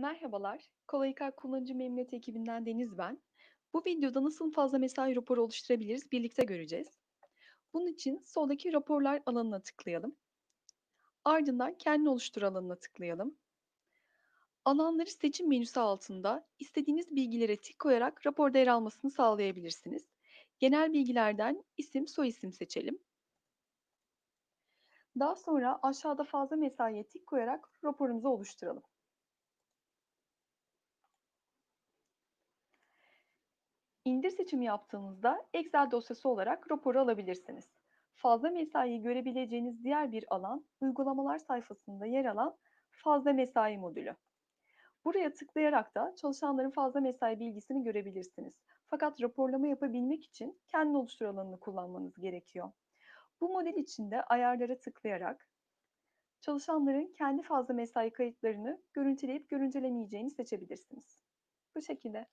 Merhabalar, Kolay İK Kullanıcı Memnuniyeti ekibinden Deniz ben. Bu videoda nasıl fazla mesai raporu oluşturabiliriz birlikte göreceğiz. Bunun için soldaki raporlar alanına tıklayalım. Ardından kendi oluştur alanına tıklayalım. Alanları seçim menüsü altında istediğiniz bilgilere tik koyarak raporda yer almasını sağlayabilirsiniz. Genel bilgilerden isim, soyisim seçelim. Daha sonra aşağıda fazla mesaiye tik koyarak raporumuzu oluşturalım. İndir seçimi yaptığınızda Excel dosyası olarak raporu alabilirsiniz. Fazla mesaiyi görebileceğiniz diğer bir alan, uygulamalar sayfasında yer alan fazla mesai modülü. Buraya tıklayarak da çalışanların fazla mesai bilgisini görebilirsiniz. Fakat raporlama yapabilmek için kendi oluştur alanını kullanmanız gerekiyor. Bu model içinde ayarlara tıklayarak çalışanların kendi fazla mesai kayıtlarını görüntüleyip görüntülemeyeceğini seçebilirsiniz. Bu şekilde.